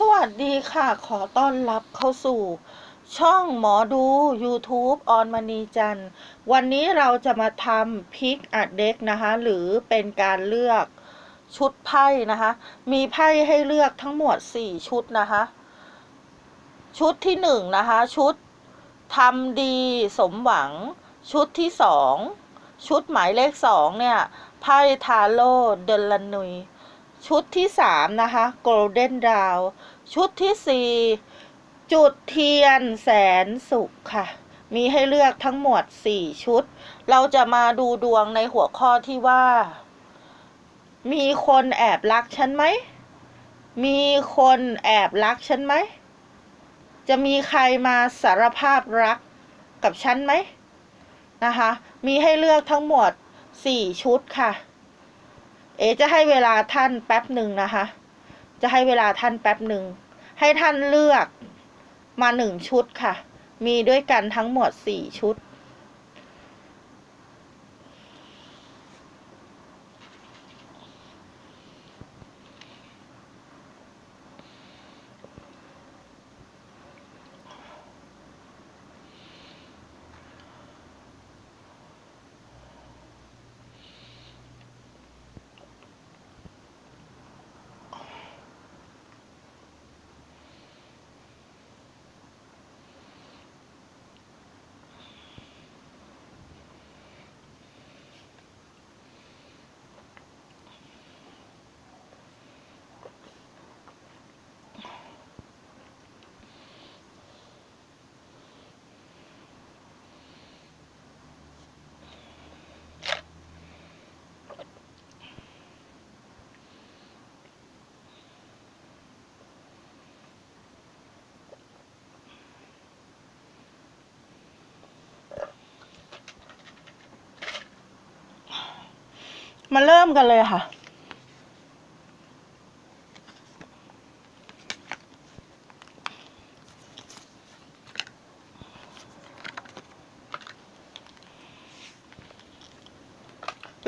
สวัสดีค่ะ ขอต้อนรับเข้าสู่ ช่องหมอดู YouTube ออนมณีจันทร์วันนี้เราจะมาทำพิกอัดเด็กนะคะ หรือเป็นการเลือกชุดไพ่นะคะ มีไพ่ให้เลือกทั้งหมด 4 ชุดนะคะ ชุดที่ 1นงนะคะ ชุดทำดีสมหวัง ชุดที่ 2 ชุดหมายเลข 2 เนี่ย ไพ่ทาโร่เดลนุย ชุดที่สามนะคะ Golden d o w ชุดที่สี่จุดเทียนแสนสุขค่ะ มีให้เลือกทั้งหมดสี่ชุด เราจะมาดูดวงในหัวข้อที่ว่า มีคนแอบรักฉันไหม มีคนแอบรักฉันไหม จะมีใครมาสารภาพรักกับฉันไหมนะคะ มีให้เลือกทั้งหมดสี่ชุดค่ะ เอจะให้เวลาท่านแป๊บหนึ่งนะคะ จะให้เวลาท่านแป๊บหนึ่ง ให้ท่านเลือกมาหนึ่งชุดค่ะ มีด้วยกันทั้งหมดสี่ชุด มาเริ่มกันเลยค่ะ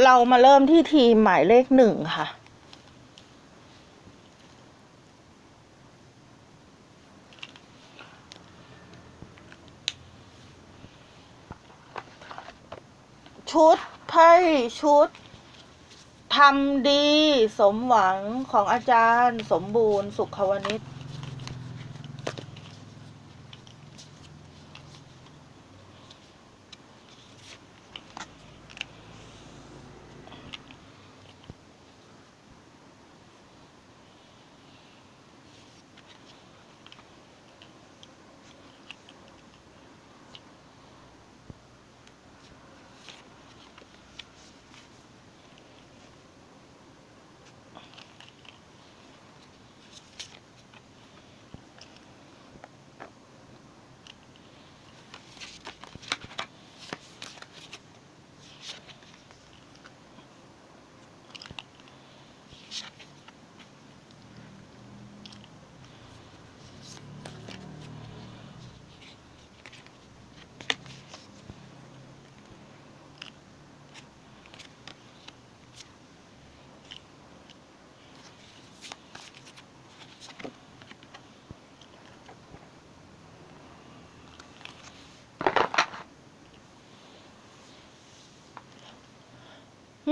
เรามาเริ่มที่ทีมหมายเลขหนึ่งค่ะชุดไพ่ชุด ทำดีสมหวังของอาจารย์ สมบูรณ์สุขวณิช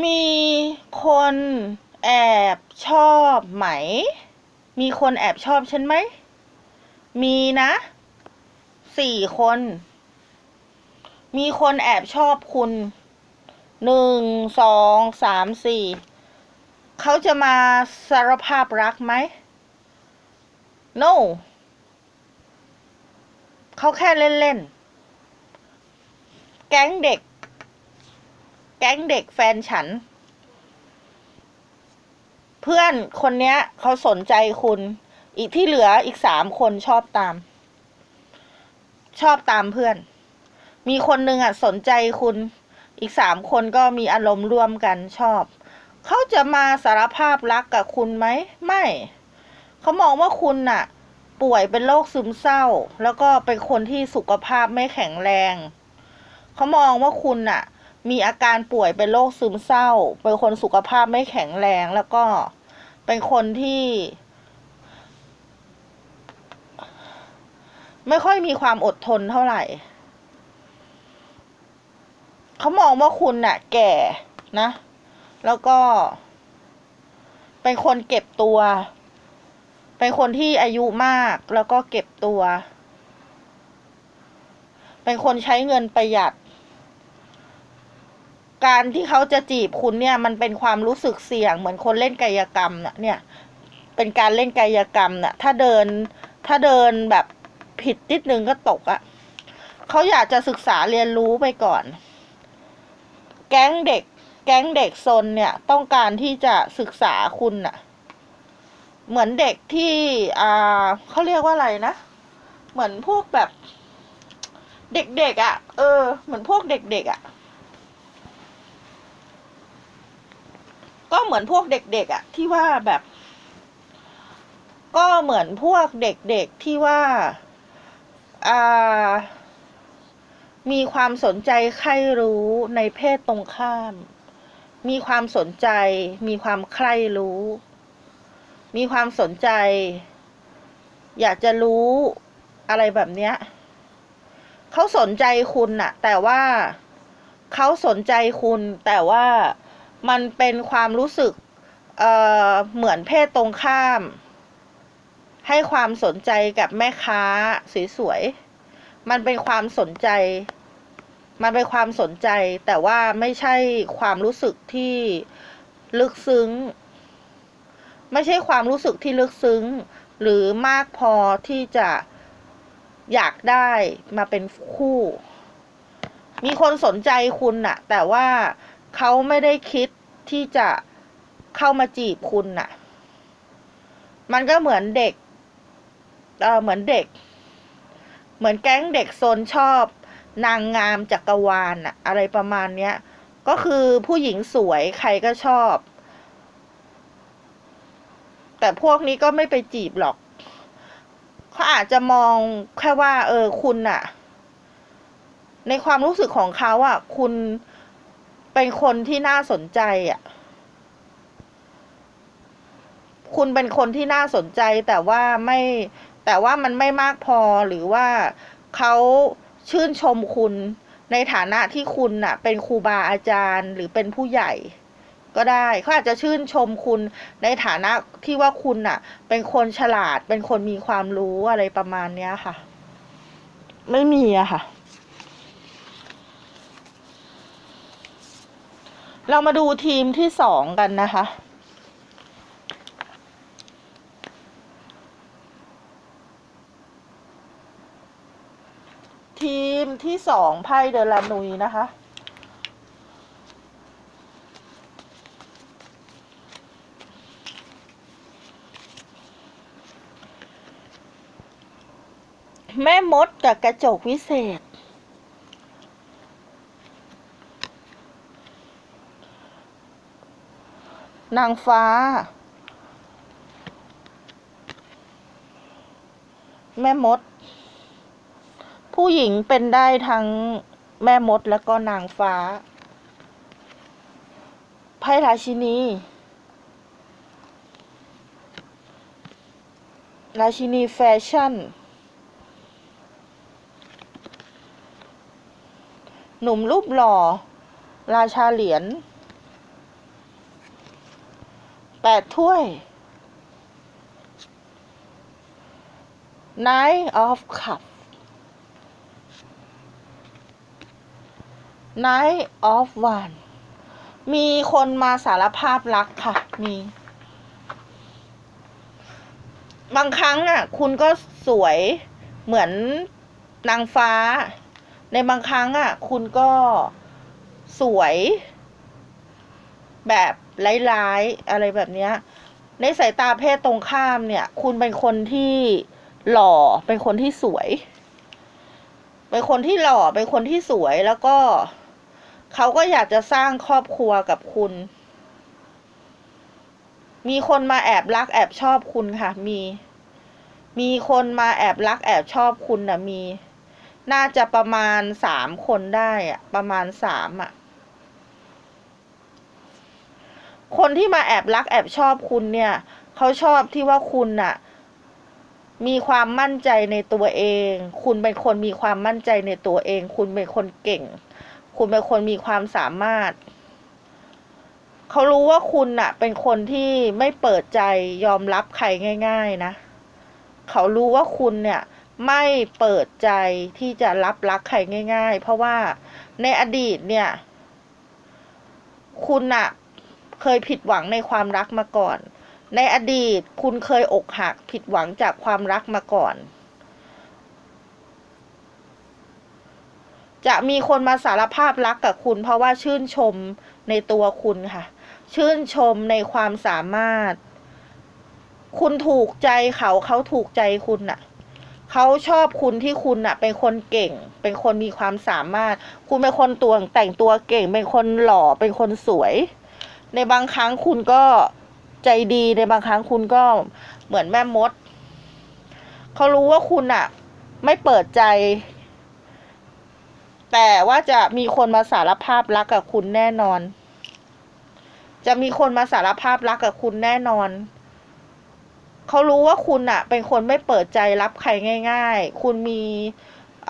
มีคนแอบชอบไหม มีคนแอบชอบฉันไหม มีนะ สี่คน มีคนแอบชอบคุณ หนึ่ง สอง สาม สี่ เขาจะมาสารภาพรักไหม no เขาแค่เล่น ๆ แก๊งเด็ก แก๊งเด็กแฟนฉัน เพื่อนคนเนี้ยเขาสนใจคุณ อีกที่เหลืออีกสามคนชอบตาม ชอบตามเพื่อน มีคนหนึ่งอะสนใจคุณ อีกสามคนก็มีอารมณ์ร่วมกันชอบ เขาจะมาสารภาพรักกับคุณไหม ไม่ เขามองว่าคุณน่ะ ป่วยเป็นโรคซึมเศร้า แล้วก็เป็นคนที่สุขภาพไม่แข็งแรง เขามองว่าคุณน่ะ มีอาการป่วยเป็นโรคซึมเศร้า เป็นคนสุขภาพไม่แข็งแรงแล้วก็เป็นคนที่ ไม่ค่อยมีความอดทนเท่าไหร่ เขามองว่าคุณน่ะ แก่นะ แล้วก็ เป็นคนเก็บตัว เป็นคนที่อายุมากแล้วก็เก็บตัว เป็นคนใช้เงินประหยัด การที่เขาจะจีบคุณเนี่ย มันเป็นความรู้สึกเสี่ยง เหมือนคนเล่นกายกรรมนะเนี่ย เป็นการเล่นกายกรรมน่ะถ้าเดิน ถ้าเดินแบบผิดนิดนึงก็ตกอะ่ะเขาอยากจะศึกษาเรียนรู้ไปก่อน แก๊งเด็ก แก๊งเด็กซนเนี่ย ต้องการที่จะศึกษาคุณน่ะ เหมือนเด็กที่อ่าเขาเรียกว่าอะไรนะ เหมือนพวกแบบ เด็กๆอะ่ะ เออ เหมือนพวกเด็กๆอะ่ะ ก็เหมือนพวกเด็กๆอะ่ะที่ว่าแบบ ก็เหมือนพวกเด็กๆที่ว่าอ่ามีความสนใจใคร่รู้ในเพศตรงข้าม มีความสนใจ มีความใคร่รู้ มีความสนใจ อยากจะรู้อะไรแบบเนี้ยเขาสนใจคุณน่ะ แต่ว่าเขาสนใจคุณแต่ว่า มันเป็นความรู้สึกเอ่อเหมือนเพศตรงข้าม ให้ความสนใจกับแม่ค้าสวยๆมันเป็นความสนใจ มันเป็นความสนใจ แต่ว่าไม่ใช่ความรู้สึกที่ลึกซึ้ง ไม่ใช่ความรู้สึกที่ลึกซึ้ง หรือมากพอที่จะอยากได้มาเป็นคู่ มีคนสนใจคุณน่ะแต่ว่า เขาไม่ได้คิดที่จะเข้ามาจีบคุณน่ะ มันก็เหมือนเด็ก เออเหมือนเด็ก เหมือนแก๊งเด็กโซนชอบ นางงามจักรวาลอะอะไรประมาณเนี้ย ก็คือผู้หญิงสวยใครก็ชอบ แต่พวกนี้ก็ไม่ไปจีบหรอก เขาอาจจะมองแค่ว่า เออคุณอะในความรู้สึกของเขาอะ คุณ เป็นคนที่น่าสนใจอะ คุณเป็นคนที่น่าสนใจแต่ว่าไม่แต่ว่ามันไม่มากพอหรือว่าเขาชื่นชมคุณในฐานะที่คุณน่ะ เป็นครูบาอาจารย์ หรือเป็นผู้ใหญ่ ก็ได้เขาอาจจะชื่นชมคุณในฐานะที่ว่าคุณน่ะ เป็นคนฉลาดเป็นคนมีความรู้อะไรประมาณเนี้ยค่ะ ไม่มีอะค่ะ เรามาดูทีมที่สองกันนะคะ ทีมที่สองไพ่เดลานุยนะคะแม่มดกับกระจกวิเศษ นางฟ้า แม่มด ผู้หญิงเป็นได้ทั้งแม่มดแล้วก็นางฟ้า ไพ่ราชินี ราชินีแฟชั่น หนุ่มรูปหล่อ ราชาเหรียญ แปดถ้วย Knight of Cup Knight of One มีคนมาสารภาพรักค่ะ มี บางครั้งอะ คุณก็สวยเหมือนนางฟ้า ในบางครั้งอะ คุณก็สวย แบบ ร้ายๆอะไรแบบเนี้ยในสายตาเพศตรงข้ามเนี่ย คุณเป็นคนที่หล่อเป็นคนที่สวย เป็นคนที่หล่อเป็นคนที่สวยแล้วก็เขาก็อยากจะสร้างครอบครัวกับคุณ มีคนมาแอบรักแอบชอบคุณค่ะ มี มีคนมาแอบรักแอบชอบคุณนะมี น่าจะประมาณสามคนได้อะประมาณสามอะ คนที่มาแอบรักแอบชอบคุณเนี่ยเขาชอบที่ว่าคุณน่ะ มีความมั่นใจในตัวเอง คุณเป็นคนมีความมั่นใจในตัวเอง คุณเป็นคนเก่ง คุณเป็นคนมีความสามารถ เขารู้ว่าคุณน่ะ เป็นคนที่ไม่เปิดใจยอมรับใครง่าย ๆนะ เขารู้ว่าคุณเนี่ยไม่เปิดใจที่จะรับรักใครง่าย ๆ เพราะว่าในอดีตเนี่ย คุณน่ะ เคยผิดหวังในความรักมาก่อน ในอดีตคุณเคยอกหักผิดหวังจากความรักมาก่อน จะมีคนมาสารภาพรักกับคุณ เพราะว่าชื่นชมในตัวคุณค่ะ ชื่นชมในความสามารถ คุณถูกใจเขาเขาถูกใจคุณน่ะเขาชอบคุณที่คุณน่ะเป็นคนเก่ง เป็นคนมีความสามารถ คุณเป็นคนตัวแต่งตัวเก่ง เป็นคนหล่อเป็นคนสวย ในบางครั้งคุณก็ใจดีในบางครั้งคุณก็เหมือนแม่มด เขารู้ว่าคุณน่ะไม่เปิดใจ แต่ว่าจะมีคนมาสารภาพรักกับคุณแน่นอน จะมีคนมาสารภาพรักกับคุณแน่นอน เขารู้ว่าคุณอะเป็นคนไม่เปิดใจรับใครง่าย ๆ คุณมี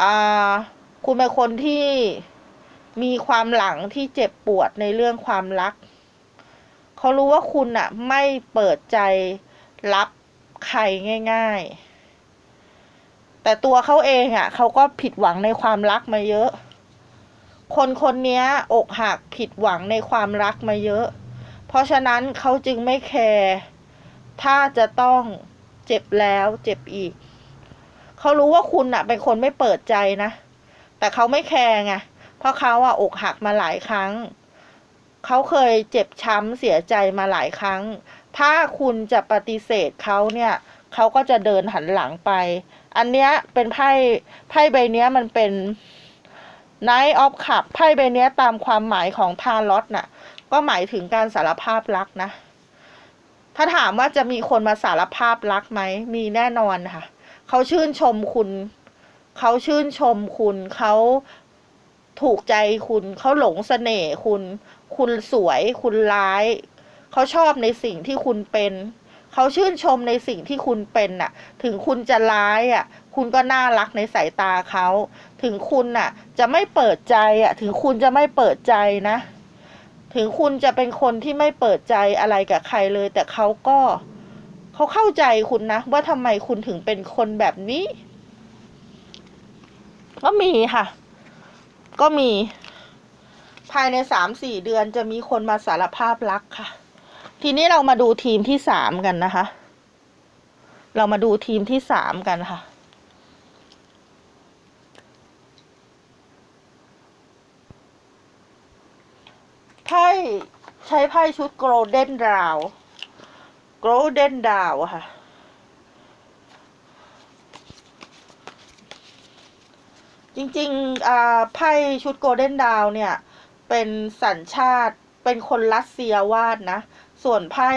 อ่าคุณเป็นคนที่มีความหลังที่เจ็บปวดในเรื่องความรัก เขารู้ว่าคุณอะไม่เปิดใจรับใครง่าย ๆ แต่ตัวเขาเองอะเขาก็ผิดหวังในความรักมาเยอะ คนคนนี้อกหักผิดหวังในความรักมาเยอะ เพราะฉะนั้นเขาจึงไม่แคร์ถ้าจะต้องเจ็บแล้วเจ็บอีก เขารู้ว่าคุณอะเป็นคนไม่เปิดใจนะ แต่เขาไม่แคร์ไง เพราะเขาอะอกหักมาหลายครั้ง เขาเคยเจ็บช้ำเสียใจมาหลายครั้ง ถ้าคุณจะปฏิเสธเขาเนี่ยเขาก็จะเดินหันหลังไป อันเนี้ยเป็นไพ่ไพ่ใบเนี้ยมันเป็น Night of Cup ไพ่ใบเนี้ยตามความหมายของทารอตน่ะ ก็หมายถึงการสารภาพรักนะ ถ้าถามว่าจะมีคนมาสารภาพรักไหม มีแน่นอนค่ะ เขาชื่นชมคุณ เขาชื่นชมคุณ เขา ถูกใจคุณเขาหลงเสน่ห์คุณ คุณสวย คุณร้าย เขาชอบในสิ่งที่คุณเป็น เขาชื่นชมในสิ่งที่คุณเป็นน่ะ ถึงคุณจะร้ายอะ คุณก็น่ารักในสายตาเขา ถึงคุณน่ะ จะไม่เปิดใจอะ ถึงคุณจะไม่เปิดใจนะ ถึงคุณจะเป็นคนที่ไม่เปิดใจอะไรกับใครเลย แต่เขาก็เขาเข้าใจคุณนะ ว่าทำไมคุณถึงเป็นคนแบบนี้ ก็มีค่ะ ก็มี ภายในสามสี่เดือนจะมีคนมาสารภาพรักค่ะ ทีนี้เรามาดูทีมที่สามกันนะคะ เรามาดูทีมที่สามกันค่ะไพ่ใช้ไพ่ชุด Golden Dawn Golden Dawn อะค่ะ จริงๆไพ่ชุดโกลเด้นดาวเนี่ย เป็นสัญชาติเป็นคนรัสเซียวาดนะ ส่วนไพ่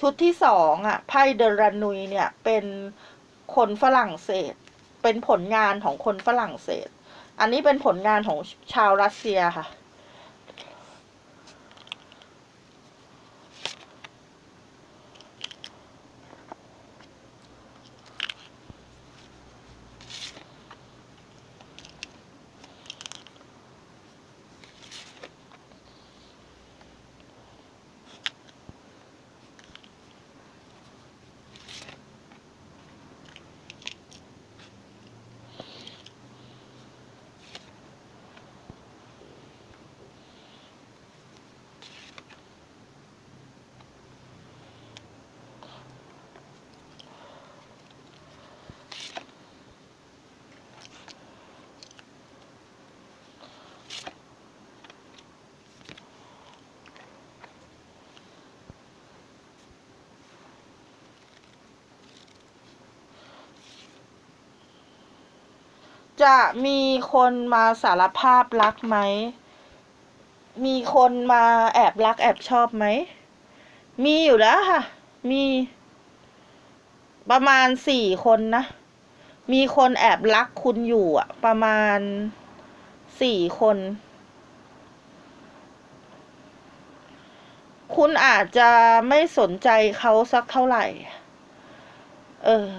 ชุดที่สองอะไพ่เดรานุยเนี่ย เป็นคนฝรั่งเศส เป็นผลงานของคนฝรั่งเศส อันนี้เป็นผลงานของชาวรัสเซียค่ะ จะมีคนมาสารภาพรักไหม มีคนมาแอบรักแอบชอบไหม มีอยู่แล้วค่ะ มี ประมาณสี่คนนะ มีคนแอบรักคุณอยู่อะประมาณสี่คน คุณอาจจะไม่สนใจเขาสักเท่าไหร่ เออ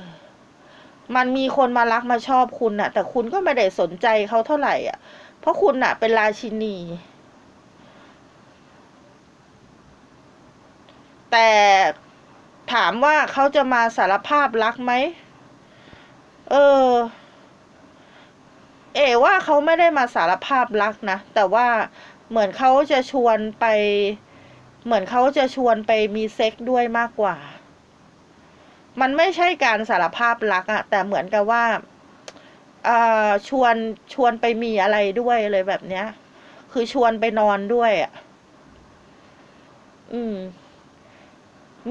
มันมีคนมารักมาชอบคุณน่ะ แต่คุณก็ไม่ได้สนใจเขาเท่าไหร่อะ เพราะคุณน่ะ เป็นราชินี แต่ถามว่าเขาจะมาสารภาพรักไหม เออ เอว่าเขาไม่ได้มาสารภาพรักนะ แต่ว่าเหมือนเขาจะชวนไป เหมือนเขาจะชวนไปมีเซ็กด้วยมากกว่า มันไม่ใช่การสารภาพรักอะแต่เหมือนกับว่าอชวนชวนไปมีอะไรด้วยเลยแบบเนี้ย คือชวนไปนอนด้วยอะอืม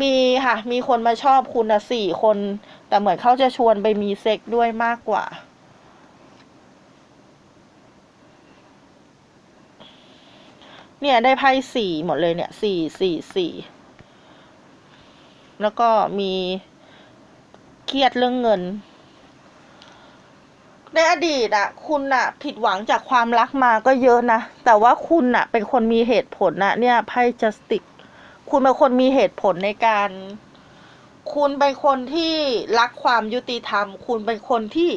มีค่ะ มีคนมาชอบคุณอะสี่คน แต่เหมือนเขาจะชวนไปมีเซ็กด้วยมากกว่าเนี่ยได้ไพ่สี่หมดเลยเนี่ยสี่สี่สี่แล้วก็มี รียดเรื่องเงิน ในอดีตอะคุณอะผิดหวังจากความรักมาก็เยอะนะ แต่ว่าคุณอะเป็นคนมีเหตุผลนะเนี่ยไพ่จัสติก คุณเป็นคนมีเหตุผลในการ คุณเป็นคนที่รักความยุติธรรม คุณเป็นคนที่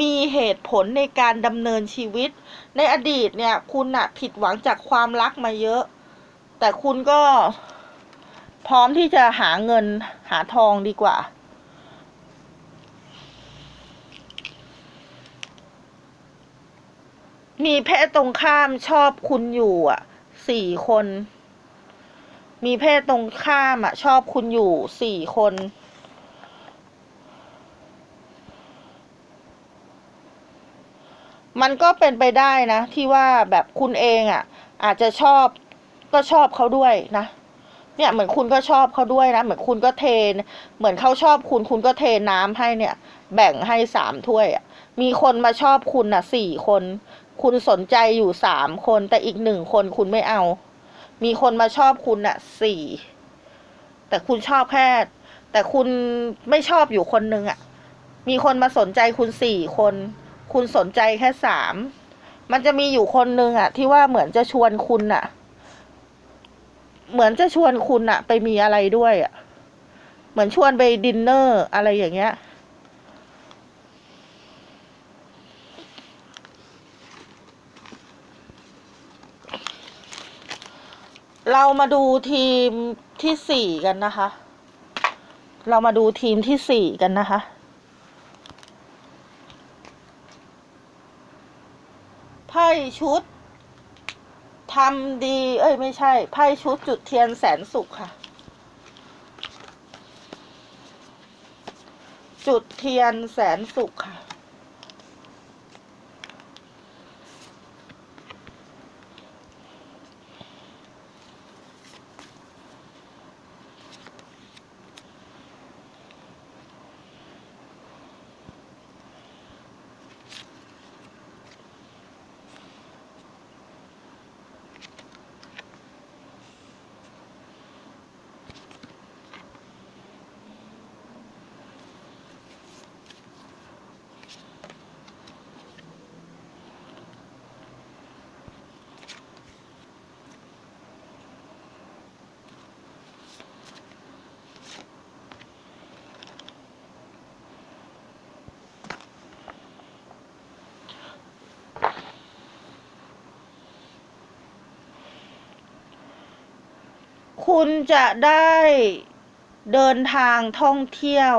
มีเหตุผลในการดำเนินชีวิต ในอดีตเนี่ย คุณอะผิดหวังจากความรักมาเยอะ แต่คุณก็พร้อมที่จะหาเงินหาทองดีกว่า มีเพศตรงข้ามชอบคุณอยู่อะสี่คน มีเพศตรงข้ามอะ ชอบคุณอยู่สี่คน มันก็เป็นไปได้นะ ที่ว่าแบบคุณเองอะ อาจจะชอบก็ชอบเขาด้วยนะเนี่ยเหมือนคุณก็ชอบเขาด้วยนะ เหมือนคุณก็เทน เหมือนเขาชอบคุณคุณก็เทน้ำให้เนี่ย แบ่งให้สามถ้วยอะมีคนมาชอบคุณอะสี่คน คุณสนใจอยู่สามคนแต่อีกหนึ่งคนคุณไม่เอา มีคนมาชอบคุณอะสี่แต่คุณชอบแค่แต่คุณไม่ชอบอยู่คนนึงอะมีคนมาสนใจคุณสี่คน คุณสนใจแค่สามมันจะมีอยู่คนนึงอะที่ว่าเหมือนจะชวนคุณอะเหมือนจะชวนคุณอะไปมีอะไรด้วยอะเหมือนชวนไปดินเนอร์อะไรอย่างเงี้ย เรามาดูทีมที่สี่กันนะคะ เรามาดูทีมที่สี่กันนะคะ ไพ่ชุดทำดี เอ้ย ไม่ใช่ ไพ่ชุดจุดเทียนแสนสุขค่ะ จุดเทียนแสนสุขค่ะ คุณจะได้เดินทางท่องเที่ยว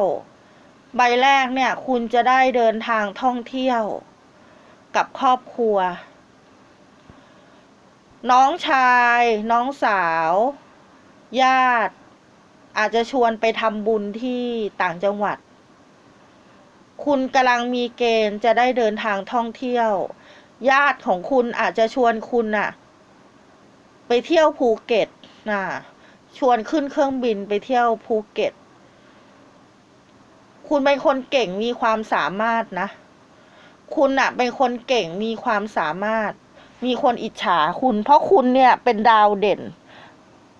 ใบแรกเนี่ย คุณจะได้เดินทางท่องเที่ยว กับครอบครัว น้องชาย น้องสาว ญาติ อาจจะชวนไปทำบุญที่ต่างจังหวัด คุณกำลังมีเกณฑ์จะได้เดินทางท่องเที่ยว ญาติของคุณอาจจะชวนคุณน่ะ ไปเที่ยวภูเก็ตน่ะ ชวนขึ้นเครื่องบินไปเที่ยวภูเก็ต คุณเป็นคนเก่งมีความสามารถนะ คุณน่ะเป็นคนเก่งมีความสามารถ มีคนอิจฉาคุณ เพราะคุณเนี่ยเป็นดาวเด่น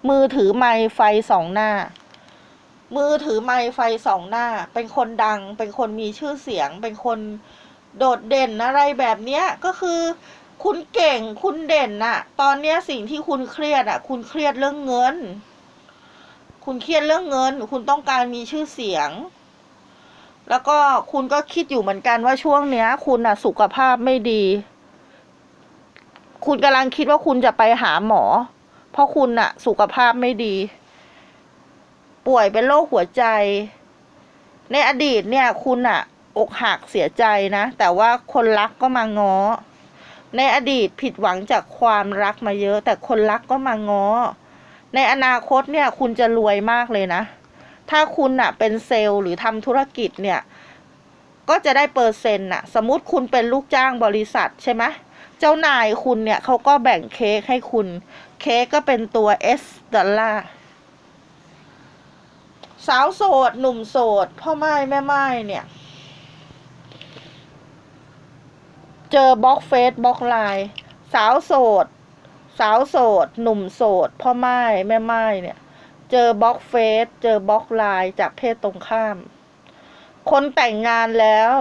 มือถือไมค์ไฟสองหน้า มือถือไมค์ไฟสองหน้า เป็นคนดัง เป็นคนมีชื่อเสียง เป็นคนโดดเด่นอะไรแบบเนี้ยก็คือคุณเก่งคุณเด่นน่ะ ตอนเนี้ยสิ่งที่คุณเครียดอะ คุณเครียดเรื่องเงิน คุณเครียดเรื่องเงิน คุณต้องการมีชื่อเสียง แล้วก็คุณก็คิดอยู่เหมือนกันว่าช่วงเนี้ย คุณอะสุขภาพไม่ดี คุณกำลังคิดว่าคุณจะไปหาหมอ เพราะคุณอะ สุขภาพไม่ดี ป่วยเป็นโรคหัวใจ ในอดีตเนี่ย คุณอะ อกหักเสียใจนะ แต่ว่าคนรักก็มาง้อ ในอดีตผิดหวังจากความรักมาเยอะ แต่คนรักก็มาง้อ ในอนาคตเนี่ยคุณจะรวยมากเลยนะ ถ้าคุณอะเป็นเซลล์หรือทำธุรกิจเนี่ย ก็จะได้เปอร์เซ็นต์อะสมมติคุณเป็นลูกจ้างบริษัทใช่ไหมเจ้านายคุณเนี่ยเขาก็แบ่งเค้กให้คุณ เค้กก็เป็นตัว S ดอลลาร์สาวโสด หนุ่มโสด พ่อไม้แม่ไม้เนี่ย เจอบล็อกเฟซบล็อกไลน์สาวโสด สาวโสด หนุ่มโสด พ่อไม้แม่ไม้เนี่ย เจอบล็อกเฟซเจอบล็อกไลน์จากเพศตรงข้าม คนแต่งงานแล้ว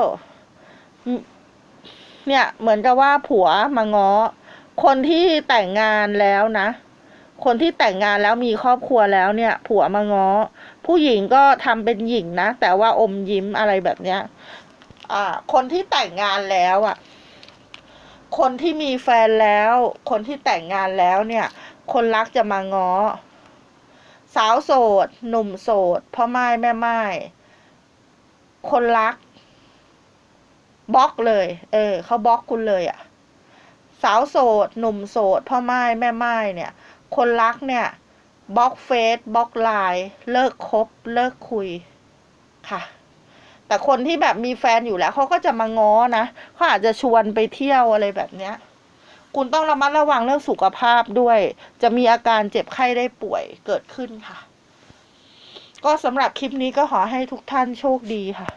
เนี่ยเหมือนกับว่าผัวมาง้อคนที่แต่งงานแล้วนะ คนที่แต่งงานแล้วมีครอบครัวแล้วเนี่ย ผัวมาง้อ ผู้หญิงก็ทำเป็นหญิงนะ แต่ว่าอมยิ้มอะไรแบบเนี้ย อ่า คนที่แต่งงานแล้วอะ คนที่มีแฟนแล้ว คนที่แต่งงานแล้วเนี่ย คนรักจะมาง้อ สาวโสด หนุ่มโสดพ่อไม้แม่ไม้คนรักบล็อกเลย เออเขาบล็อกคุณเลยอะ่ะ สาวโสด หนุ่มโสด พ่อไม้แม่ไม้เนี่ย คนรักเนี่ยบล็อกเฟซบล็อกไลน์เลิกคบ เลิกคุยค่ะ แต่คนที่แบบมีแฟนอยู่แล้วเขาก็จะมาง้อนะเขาอาจจะชวนไปเที่ยวอะไรแบบเนี้ย คุณต้องระมัดระวังเรื่องสุขภาพด้วย จะมีอาการเจ็บไข้ได้ป่วยเกิดขึ้นค่ะ ก็สำหรับคลิปนี้ก็ขอให้ทุกท่านโชคดีค่ะ